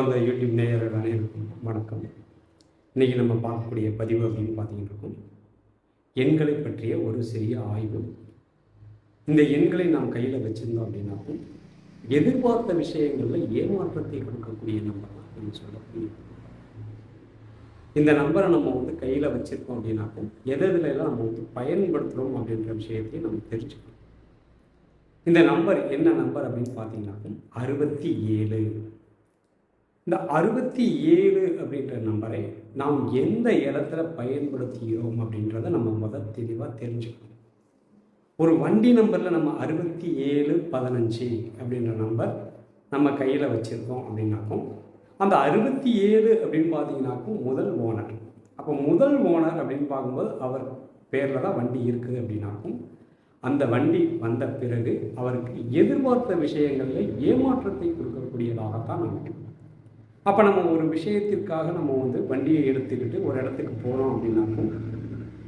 அன்பார்ந்த யூடியூப் நேயர்கள் அனைவருக்கும் வணக்கம். இன்றைக்கி நம்ம பார்க்கக்கூடிய பதிவு அப்படின்னு பார்த்தீங்கன்னா எண்களை பற்றிய ஒரு சிறிய ஆய்வு. இந்த எண்களை நாம் கையில் வச்சுருந்தோம் அப்படின்னாக்கும் எதிர்பார்த்த விஷயங்களில் ஏமாற்றத்தை கொடுக்கக்கூடிய நம்பர் அப்படின்னு சொல்லக்கூடிய இந்த நம்பரை நம்ம வந்து கையில் வச்சுருக்கோம் அப்படின்னாக்கும் எது எல்லாம் நம்ம வந்து பயன்படுத்துகிறோம் அப்படின்ற விஷயத்தையும் நம்ம தெரிஞ்சுக்கணும். இந்த நம்பர் என்ன நம்பர் அப்படின்னு பார்த்தீங்கன்னாக்கும் அறுபத்தி ஏழு. இந்த அறுபத்தி ஏழு அப்படின்ற நம்பரை நாம் எந்த இடத்துல பயன்படுத்துகிறோம் அப்படின்றத நம்ம முதல் தெளிவாக தெரிஞ்சுக்கணும். ஒரு வண்டி நம்பரில் நம்ம அறுபத்தி ஏழு பதினஞ்சு அப்படின்ற நம்பர் நம்ம கையில் வச்சுருக்கோம் அப்படின்னாக்கும் அந்த அறுபத்தி ஏழு அப்படின்னு பார்த்தீங்கன்னாக்கும் முதல் ஓனர் அப்போ முதல் ஓனர் அப்படின்னு பார்க்கும்போது அவர் பேரில் தான் வண்டி இருக்குது அப்படின்னாக்கும் அந்த வண்டி வந்த பிறகு அவருக்கு எதிர்பார்த்த விஷயங்களில் ஏமாற்றத்தை கொடுக்கக்கூடியதாகத்தான் நமக்கு அப்போ நம்ம ஒரு விஷயத்திற்காக நம்ம வந்து வண்டியை எடுத்துக்கிட்டு ஒரு இடத்துக்கு போகிறோம் அப்படின்னாக்கும்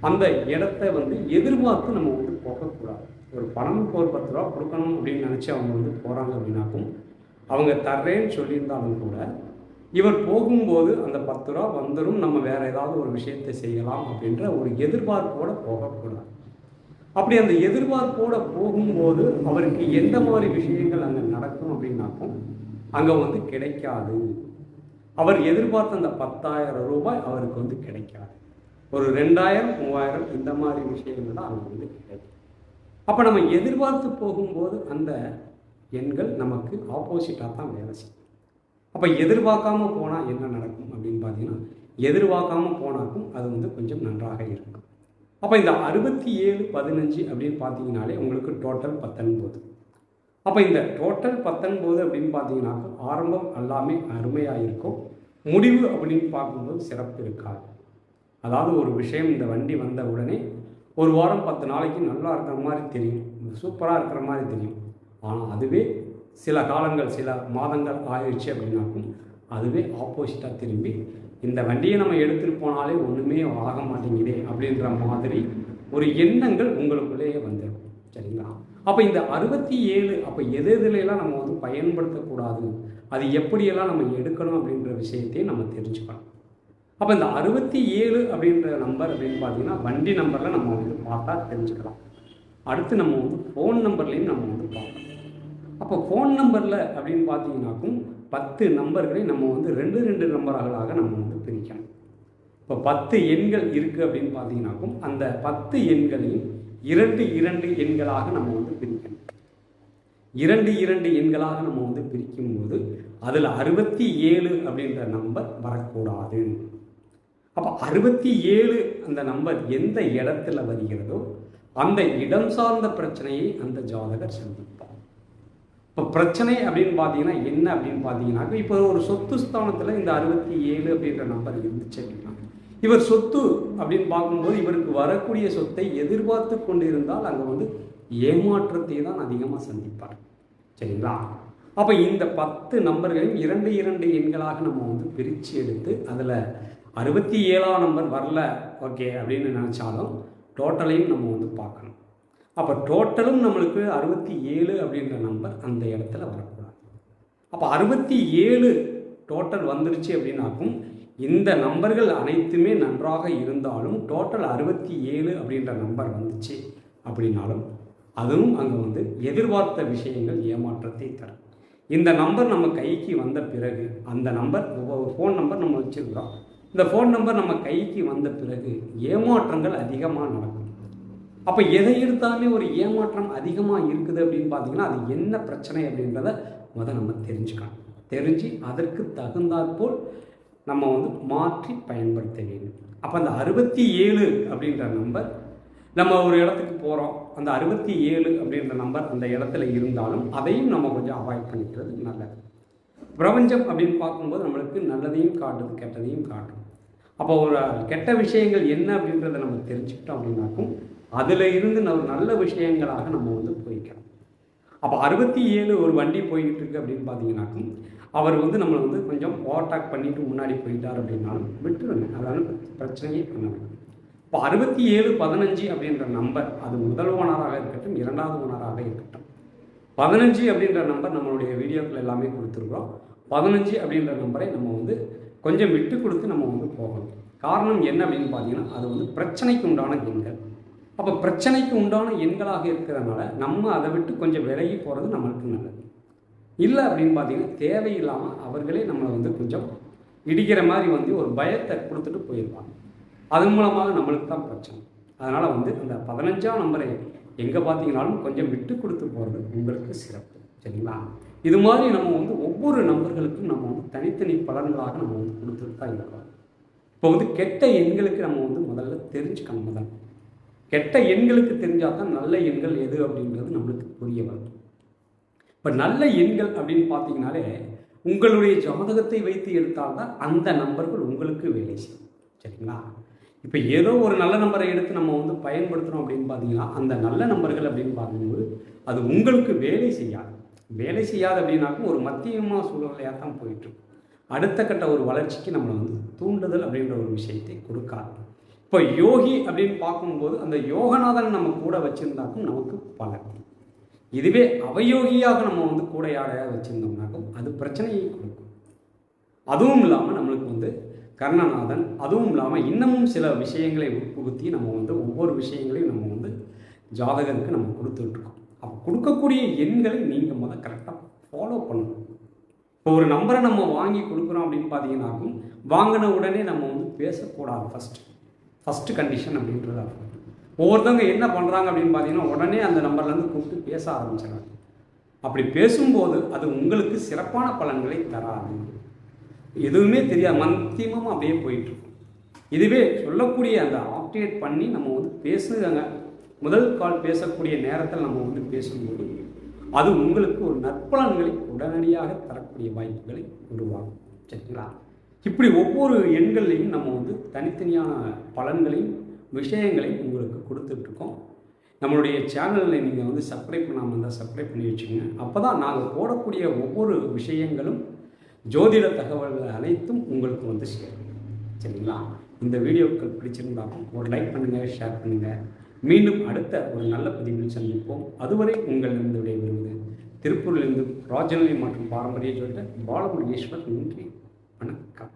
அந்த இடத்த வந்து எதிர்பார்த்து நம்ம வந்து போகக்கூடாது. ஒரு பணம் ஒரு பத்து ரூபா கொடுக்கணும் அப்படின்னு நினச்சி அவங்க வந்து போகிறாங்க அப்படின்னாக்கும் அவங்க தர்றேன்னு சொல்லியிருந்தாலும் கூட இவர் போகும்போது அந்த பத்து ரூபா வந்துடும் நம்ம வேறு ஏதாவது ஒரு விஷயத்தை செய்யலாம் அப்படின்ற ஒரு எதிர்பார்ப்போடு போகக்கூடாது. அப்படி அந்த எதிர்பார்ப்போடு போகும்போது அவருக்கு எந்த மாதிரி விஷயங்கள் அங்கே நடக்கும் அப்படின்னாக்கும் அங்கே வந்து கிடைக்காது. அவர் எதிர்பார்த்த அந்த பத்தாயிரம் ரூபாய் அவருக்கு வந்து கிடைக்காது. ஒரு ரெண்டாயிரம் மூவாயிரம் இந்த மாதிரி விஷயங்கள் தான் அங்கே வந்து கிடைக்கும். அப்போ நம்ம எதிர்பார்த்து போகும்போது அந்த எண்கள் நமக்கு ஆப்போசிட்டாக தான் வேலை செய்யும். அப்போ எதிர்பார்க்காம போனால் என்ன நடக்கும் அப்படின்னு பார்த்தீங்கன்னா எதிர்பார்க்காம போனாக்கும் அது வந்து கொஞ்சம் நன்றாக இருக்கும். அப்போ இந்த அறுபத்தி ஏழு பதினஞ்சு அப்படின்னு பார்த்தீங்கனாலே உங்களுக்கு டோட்டல் பத்தொன்பது. அப்போ இந்த டோட்டல் பத்தொன்பது அப்படின்னு பார்த்தீங்கன்னாக்கா ஆரம்பம் எல்லாமே அருமையாக இருக்கும் முடிவு அப்படின்னு பார்க்கும்போது சிறப்பு இருக்காது. அதாவது ஒரு விஷயம் இந்த வண்டி வந்த உடனே ஒரு வாரம் பத்து நாளைக்கு நல்லா இருக்கிற மாதிரி தெரியும் சூப்பராக இருக்கிற மாதிரி தெரியும். ஆனால் அதுவே சில காலங்கள் சில மாதங்கள் ஆயிடுச்சு அப்படின்னாக்கும் அதுவே ஆப்போசிட்டாக திரும்பி இந்த வண்டியை நம்ம எடுத்துகிட்டு போனாலே ஒன்றுமே ஆக மாட்டேங்குதே அப்படின்ற மாதிரி ஒரு எண்ணங்கள் உங்களுக்குள்ளேயே வந்துடும். சரிங்களா? அப்போ இந்த அறுபத்தி ஏழு அப்போ எது எதுலையெல்லாம் நம்ம வந்து பயன்படுத்தக்கூடாது அது எப்படியெல்லாம் நம்ம எடுக்கணும் அப்படின்ற விஷயத்தையும் நம்ம தெரிஞ்சுக்கணும். அப்போ இந்த அறுபத்தி ஏழு அப்படின்ற நம்பர் அப்படின்னு பார்த்தீங்கன்னா வண்டி நம்பரில் நம்ம வந்து பார்த்தா தெரிஞ்சுக்கலாம். அடுத்து நம்ம வந்து ஃபோன் நம்பர்லேயும் நம்ம வந்து பார்க்கலாம். அப்போ ஃபோன் நம்பரில் அப்படின்னு பார்த்தீங்கன்னாக்கும் பத்து நம்பர்களை நம்ம வந்து ரெண்டு ரெண்டு நம்பர்களாக நம்ம வந்து பிரிக்கணும் இப்போ பத்து எண்கள் இருக்குது அப்படின்னு பார்த்தீங்கன்னாக்கும் அந்த பத்து எண்களையும் இரண்டு இரண்டு எண்களாக நம்ம வந்து பிரிக்கணும். இரண்டு இரண்டு எண்களாக நம்ம வந்து பிரிக்கும் போது அதில் அறுபத்தி ஏழு அப்படின்ற நம்பர் வரக்கூடாது. அப்போ அறுபத்தி ஏழு அந்த நம்பர் எந்த இடத்துல வருகிறதோ அந்த இடம் சார்ந்த பிரச்சனையை அந்த ஜாதகர் சந்திப்பார். இப்போ பிரச்சனை அப்படின்னு பார்த்தீங்கன்னா என்ன அப்படின்னு பார்த்தீங்கன்னாக்கா இப்போ ஒரு சொத்து ஸ்தானத்தில் இந்த அறுபத்தி ஏழு அப்படின்ற நம்பர் இருந்துச்சு அப்படின்னா இவர் சொத்து அப்படின்னு பார்க்கும்போது இவருக்கு வரக்கூடிய சொத்தை எதிர்பார்த்து கொண்டு இருந்தால் அங்கே வந்து ஏமாற்றத்தை தான் அதிகமாக சந்திப்பார். சரிங்களா? அப்போ இந்த பத்து நம்பர்களையும் இரண்டு இரண்டு எண்களாக நம்ம வந்து பிரித்து எடுத்து அதில் அறுபத்தி ஏழாம் நம்பர் வரல ஓகே அப்படின்னு நினச்சாலும் டோட்டலையும் நம்ம வந்து பார்க்கணும். அப்போ டோட்டலும் நம்மளுக்கு அறுபத்தி ஏழு அப்படின்ற நம்பர் அந்த இடத்துல வரக்கூடாது. அப்போ அறுபத்தி ஏழு டோட்டல் வந்துருச்சு அப்படின்னாக்கும் இந்த நம்பர்கள் அனைத்துமே நன்றாக இருந்தாலும் டோட்டல் அறுபத்தி ஏழு அப்படின்ற நம்பர் வந்துச்சு அப்படின்னாலும் அதுவும் அங்கே வந்து எதிர்பார்த்த விஷயங்கள் ஏமாற்றத்தை தரும். இந்த நம்பர் நம்ம கைக்கு வந்த பிறகு அந்த நம்பர் ஃபோன் நம்பர் நம்ம வச்சுருக்கிறோம். இந்த ஃபோன் நம்பர் நம்ம கைக்கு வந்த பிறகு ஏமாற்றங்கள் அதிகமாக நடக்கும். அப்போ எதை எடுத்தாலுமே ஒரு ஏமாற்றம் அதிகமாக இருக்குது அப்படின்னு பார்த்தீங்கன்னா அது என்ன பிரச்சனை அப்படின்றத முதல் நம்ம தெரிஞ்சுக்கணும். தெரிஞ்சு அதற்கு தகுந்தாற்போல் நம்ம வந்து மாற்றி பயன்படுத்த வேண்டும். அப்போ அந்த அறுபத்தி ஏழு அப்படின்ற நம்பர் நம்ம ஒரு இடத்துக்கு போகிறோம் அந்த அறுபத்தி ஏழு அப்படின்ற நம்பர் அந்த இடத்துல இருந்தாலும் அதையும் நம்ம கொஞ்சம் அவாய்ட் பண்ணிக்கிறது நல்லது. பிரபஞ்சம் அப்படின்னு பார்க்கும்போது நம்மளுக்கு நல்லதையும் காட்டுது கெட்டதையும் காட்டும். அப்போ ஒரு கெட்ட விஷயங்கள் என்ன அப்படின்றத நம்ம தெரிஞ்சுக்கிட்டோம் அப்படின்னாக்கும் அதில் இருந்து நம்ம நல்ல விஷயங்களாக நம்ம வந்து போய்க்கலாம் அப்போ அறுபத்தி ஏழு ஒரு வண்டி போய்கிட்டு இருக்கு அப்படின்னு பார்த்தீங்கன்னாக்கும் அவர் வந்து நம்மளை வந்து கொஞ்சம் ஓவர்டாக் பண்ணிட்டு முன்னாடி போயிட்டார் அப்படின்னாலும் விட்டுருங்க. அதான பிரச்சனையே பண்ண இப்போ அறுபத்தி ஏழு பதினஞ்சு அப்படின்ற நம்பர் அது முதல் ஓனராக இருக்கட்டும் இரண்டாவது ஓனராக இருக்கட்டும். பதினஞ்சு அப்படின்ற நம்பர் நம்மளுடைய வீடியோக்கள் எல்லாமே கொடுத்துருக்குறோம். பதினஞ்சு அப்படின்ற நம்பரை நம்ம வந்து கொஞ்சம் விட்டு கொடுத்து நம்ம வந்து போகணும். காரணம் என்ன அப்படின்னு பார்த்தீங்கன்னா அது வந்து பிரச்சனைக்கு உண்டான எண்கள். அப்போ பிரச்சனைக்கு உண்டான எண்களாக இருக்கிறதுனால நம்ம அதை விட்டு கொஞ்சம் விலகி போகிறது நம்மளுக்கு நல்லது. இல்லை அப்படின்னு பார்த்தீங்கன்னா தேவையில்லாமல் அவர்களே நம்மளை வந்து கொஞ்சம் இடிக்கிற மாதிரி வந்து ஒரு பயத்தை கொடுத்துட்டு போயிடுவாங்க அதன் மூலமாக நம்மளுக்கு தான் பிரச்சனை. அதனால் வந்து அந்த பதினஞ்சாம் நம்பரை எங்கே பார்த்தீங்கனாலும் கொஞ்சம் விட்டு கொடுத்து போகிறது உங்களுக்கு சிறப்பு. சரிங்களா? இது மாதிரி நம்ம வந்து ஒவ்வொரு நம்பர்களுக்கும் நம்ம வந்து தனித்தனி பலன்களாக நம்ம வந்து கொடுத்துட்டு தான் இருக்கிறோம் இப்போ வந்து கெட்ட எண்களுக்கு நம்ம வந்து முதல்ல தெரிஞ்சுக்கணும் முதல்ல. கெட்ட எண்களுக்கு தெரிஞ்சால் தான் நல்ல எண்கள் எது அப்படின்றது நம்மளுக்கு புரிய வரும். இப்போ நல்ல எண்கள் அப்படின்னு பார்த்தீங்கனாலே உங்களுடைய ஜாதகத்தை வைத்து எடுத்தால்தான் அந்த நம்பர்கள் உங்களுக்கு வேலை செய்யும். சரிங்களா? இப்போ ஏதோ ஒரு நல்ல நம்பரை எடுத்து நம்ம வந்து பயன்படுத்துகிறோம் அப்படின்னு பார்த்தீங்கன்னா அந்த நல்ல நம்பர்கள் அப்படின்னு பார்க்கும்போது அது உங்களுக்கு வேலை செய்யாது. வேலை செய்யாது அப்படின்னாக்கும் ஒரு மத்தியமாக சூழ்நிலையாக தான் போயிட்டுருக்கும் அடுத்த கட்ட ஒரு வளர்ச்சிக்கு நம்மளை வந்து தூண்டுதல் அப்படின்ற ஒரு விஷயத்தை கொடுக்காது. இப்போ யோகி அப்படின்னு பார்க்கும்போது அந்த யோகநாதன் நம்ம கூட வச்சுருந்தாக்கும் நமக்கு பலன். இதுவே அவயோகியாக நம்ம வந்து கூட யாரையாவது வச்சுருந்தோம்னாக்கும் அது பிரச்சனையை கொடுக்கும். அதுவும் இல்லாமல் நம்மளுக்கு வந்து கர்ணநாதன் அதுவும் இல்லாமல் இன்னமும் சில விஷயங்களை உட்புகுத்தி நம்ம வந்து ஒவ்வொரு விஷயங்களையும் நம்ம வந்து ஜாதகருக்கு நம்ம கொடுத்துட்ருக்கோம். அப்போ கொடுக்கக்கூடிய எண்களை நீங்கள் முதல் கரெக்டாக ஃபாலோ பண்ணணும். இப்போ ஒரு நம்பரை நம்ம வாங்கி கொடுக்குறோம் அப்படின்னு பார்த்தீங்கன்னாக்கும் வாங்கின உடனே நம்ம வந்து பேசக்கூடாது ஃபஸ்ட்டு ஃபஸ்ட்டு கண்டிஷன் அப்படின்றது அர்த்தம். ஒவ்வொருத்தவங்க என்ன பண்ணுறாங்க அப்படின்னு பார்த்தீங்கன்னா உடனே அந்த நம்பர்லேருந்து கூப்பிட்டு பேச ஆரம்பிச்சிடறாங்க. அப்படி பேசும்போது அது உங்களுக்கு சிறப்பான பலன்களை தராது. எதுவுமே தெரியாது மந்தியமாக அப்படியே போயிட்டுருக்கும் இதுவே சொல்லக்கூடிய அந்த ஆப்டேட் பண்ணி நம்ம வந்து பேசுகிறாங்க முதல் கால் பேசக்கூடிய நேரத்தில் நம்ம வந்து பேசும்போது அது உங்களுக்கு ஒரு நற்பலன்களை உடனடியாக தரக்கூடிய வாய்ப்புகளை உருவாகும் சரிங்களா? இப்படி ஒவ்வொரு எண்கள்லையும் நம்ம வந்து தனித்தனியான பலன்களையும் விஷயங்களையும் உங்களுக்கு கொடுத்துட்ருக்கோம். நம்மளுடைய சேனலில் நீங்கள் வந்து சப்ஸ்கிரைப் பண்ணாமல் இருந்தால் சப்ஸ்கிரைப் பண்ணி வச்சுங்க அப்போ தான் நாங்கள் போடக்கூடிய ஒவ்வொரு விஷயங்களும் ஜோதிட தகவல்கள் அனைத்தும் உங்களுக்கு வந்து சேரும் சரிங்களா? இந்த வீடியோக்கள் பிடிச்சிருந்தாலும் ஒரு லைக் பண்ணுங்கள் ஷேர் பண்ணுங்கள் மீண்டும் அடுத்த ஒரு நல்ல பதிவில் சந்திப்போம். அதுவரை உங்களிடம் விடைபெறுவது திருப்பூரிலிருந்து ராஜநிலை மற்றும் பாரம்பரிய ஜோதிட பாலமுருகேஸ்வர் நன்றி. வணக்கம்.